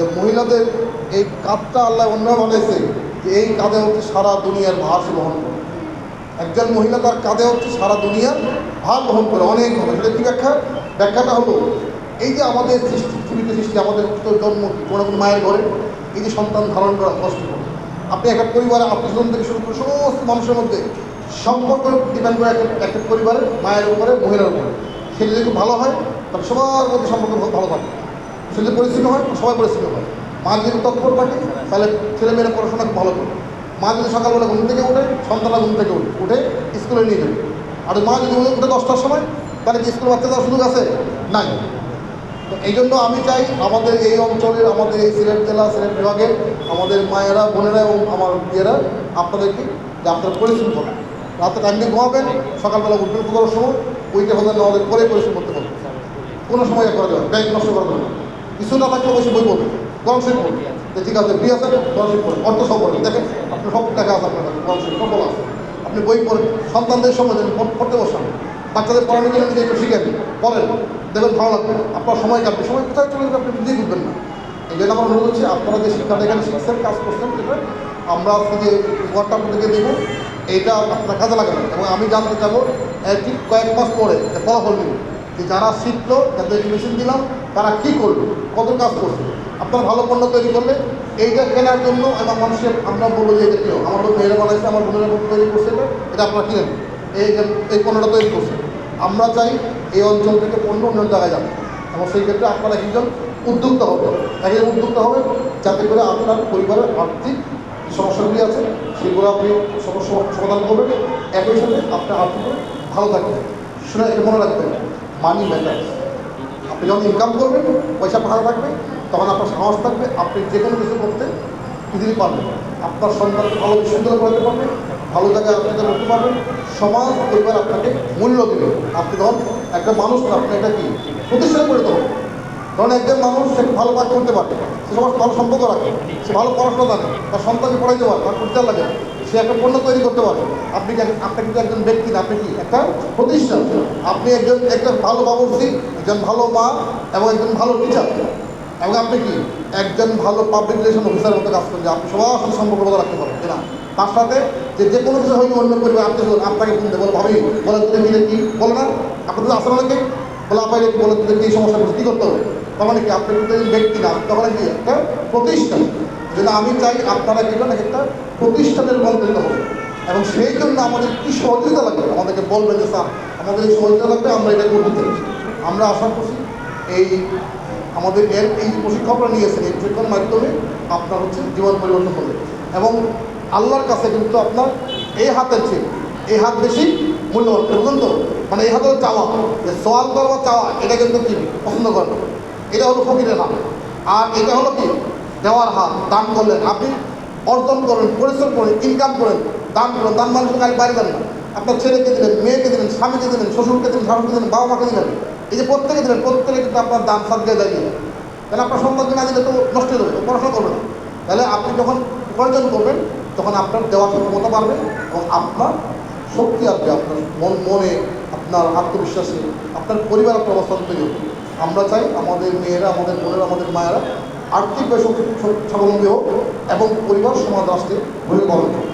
যে মহিলাদের এই কাঁধটা আল্লাহ অন্য বানাইছে যে এই কাঁধে হচ্ছে সারা দুনিয়ার ভার বহন করে। একজন মহিলা তার কাঁধে হচ্ছে সারা দুনিয়ার ভার বহন করে, অনেক হবে। সেটা কি ব্যাখ্যা ব্যাখ্যাটা হলো, এই যে আমাদের সৃষ্টি, পৃথিবীতে সৃষ্টি, আমাদের জন্ম কোনো কোনো মায়ের ঘরে, এই যে সন্তান ধারণ করা কষ্ট। আপনি একটা পরিবারে আপনার আত্মীয় থেকে শুরু করে সমস্ত মানুষের মধ্যে সম্পর্ক ডিপেন্ড করে একটা একটা পরিবারের মায়ের উপরে, মহিলার উপরে। সে যদি ভালো হয়, তাহলে সবার মধ্যে সম্পর্ক ভালো থাকে যদি পরিস্থিতি হয়, সবাই পরিস্থিতি হয়। মা যদি তৎপর থাকে, তাহলে ছেলেমেয়েরা পড়াশোনা ভালো করে। মা যদি সকালবেলা ঘুম থেকে উঠে সন্তানরা ঘুম থেকে উঠে উঠে স্কুলে নিয়ে যাবে আর মা যদি উঠে দশটার সময়, তাহলে কি স্কুলে বাচ্চা যাওয়ার সুযোগ আছে? নাই। তো এই জন্য আমি চাই আমাদের এই অঞ্চলের, আমাদের এই সিলেট জেলা, সিলেট বিভাগের আমাদের মায়েরা, বোনেরা এবং আমার বিয়েরা আপনাদেরকে যে আপনারা পরিশ্রম করেন। রাতে টাইমে ঘুমাবেন, সকালবেলা উঠবেন করার সময়, ওইটা হতে আমাদের পরে পরিশ্রম করতে হবে। কোনো সময় করা যাবে ব্যাংক নষ্ট করা যাবে না। কিছু না থাকলে অবশ্যই বই পড়বেন। কনসেপ্ট পড়বেন যে ঠিক আছে বিয়ে আছে কনসেপ্ট পড়বেন অর্থ সব পড়বেন দেখেন, আপনার সব টাকা আছে আপনার কাছে কনসেপ্ট সব বলা আছে। আপনি বই পড়েন, সন্তানদের সময় দেন পড়- পড়তে বসান। বাচ্চাদের পড়ানোর জন্য নিজে একটু শিখেন পড়েন, দেখবেন ভালো লাগবে। আপনার সময় কাটবে। সময় কোথায় চলে যাবে আপনি বুঝেই বুঝবেন না। এই জন্য আমার অনুরোধ হচ্ছে, আপনারা যে শিক্ষাটা এখানে শিখছেন, কাজ করছেন, সেটা আমরা আজকে যে উপহারটা আপনাদেরকে দেব, এইটা আপনারা কাজে লাগাবেন। এবং আমি জানতে চাবো ঠিক কয়েক মাস পরে ফলাফল নিব যে যারা শিখলো, যাদের মেশিন দিলাম, তারা কী করল কত কাজ করছে? আপনার ভালো পণ্য তৈরি করলে এইটা কেনার জন্য এবং মানুষের আমরা বলব যে এটা কেউ আমার মেয়েরা বানাইছে, আমার বোনেরা তৈরি করছে, এটা আপনারা কিনেন। এই এই পণ্যটা তৈরি করছে। আমরা চাই এই অঞ্চল থেকে পণ্য অন্য জায়গায় যাবে। এবং সেই ক্ষেত্রে আপনারা একজন উদ্যোক্তা হবে। একজন উদ্যোক্তা হবে, যাতে করে আপনার পরিবারের আর্থিক সমস্যাগুলি আছে, সেগুলো আপনি সমস্যা সমাধান করবেন। একই সাথে আপনার আর্থিক ভালো থাকবেন শুনে এটা মনে রাখবেন মানি ম্যাটার আপনি যখন ইনকাম করবেন, পয়সা ভালো থাকবে, তখন আপনার সাহস থাকবে, আপনি যে কোনো কিছু করতে ইজিলি পারবেন। আপনার সন্তানকে ভালো সুন্দর করাতে পারবেন ভালো জায়গায় আপনাকে করতে পারবেন, সমাজ, পরিবার আপনাকে মূল্য দেবে। আপনি তখন একটা মানুষ আপনি এটা কি? প্রতিষ্ঠান করে দেবেন। কারণ একজন মানুষ সে ভালো কাজ করতে পারে, সে সবার ভালো সম্পর্ক রাখে, সে ভালো পড়াশোনা জানে, তার সন্তানকে পড়াইতে পারে, তার পরিচার লাগে, সে একটা পণ্য তৈরি করতে পারে। আপনি কি আপনি কিন্তু একজন ব্যক্তি না, আপনি কি একটা প্রতিষ্ঠান আপনি একজন একজন ভালো বাবুর্চি, একজন ভালো মা এবং একজন ভালো টিচার এবং আপনি কি একজন ভালো পাবলিক রিলেশন অফিসারের মতো কাজ করেন আপনি সবার সাথে সম্পর্ক বজায় রাখতে পারেন না? তার সাথে যে যে কোনো কিছু হয়নি অন্য পরিবার আপনি আপনাকে ফোন বলে, ভাবি বলে তুমি কি বলে না? আপনাদের আসলে অনেকে। বলে আপনাকে বলে তোদের কি সমস্যা কী করতে হবে? তার মানে কি আপনি কিন্তু ব্যক্তি না? তখন কি একটা প্রতিষ্ঠান? যেটা আমি চাই, আপনারা কি করেন? একটা প্রতিষ্ঠানের রূপান্তরিত হবে। এবং সেই জন্য আমাদের কি সহযোগিতা লাগবে? আমাদেরকে বলবেন যে, স্যার, আমাদের এই সহযোগিতা লাগবে, আমরা এটা করতে চাই আমরা আশা করছি এই আমাদের এর এই প্রশিক্ষকরা নিয়েছেন এই প্রশিক্ষণের মাধ্যমে আপনার হচ্ছে জীবন পরিবর্তন হবে। এবং আল্লাহর কাছে কিন্তু আপনার এই হাতের চেয়ে, এই হাত বেশি মূল্যবান। বুঝলেন তো মানে এই হাত হলো চাওয়া, যে সোয়াল করা চাওয়া, এটা কিন্তু কি? পছন্দ করে না। এটা হলো ফকিরের হাত। আর এটা হলো কি? দেওয়ার হাত, দান করলেন। আপনি অর্জন করেন, পরিশ্রম করেন ইনকাম করেন, দান করেন দান মানুষের বাড়ি দেন না আপনার ছেলেকে দিলেন, মেয়েকে দিলেন, স্বামীকে দিলেন, শ্বশুরকে দিলেন, শাশুড়কে দিলেন বাবা মাকে দিলেন। এই যে প্রত্যেকে দিলেন, প্রত্যেকে কিন্তু আপনার দান সাদগায় দাঁড়িয়ে। তাহলে আপনার সন্তানকে না দিলে তো নষ্ট হয়ে যাবে পড়াশোনা করবে না। তাহলে আপনি যখন উপার্জন করবেন, তখন আপনার দেওয়ার ক্ষমতা বাড়বে এবং আপনার শক্তি আসবে, আপনার মন মনে, আপনার আত্মবিশ্বাসে, আপনার পরিবার আপনার অবস্থান তৈরি হবে। আমরা চাই আমাদের মেয়েরা, আমাদের বোনেরা, আমাদের মায়েরা আর্থিকভাবে স্বাবলম্বী হোক এবং পরিবার, সমাজ, রাষ্ট্রে ভূমিকা পালন করুক।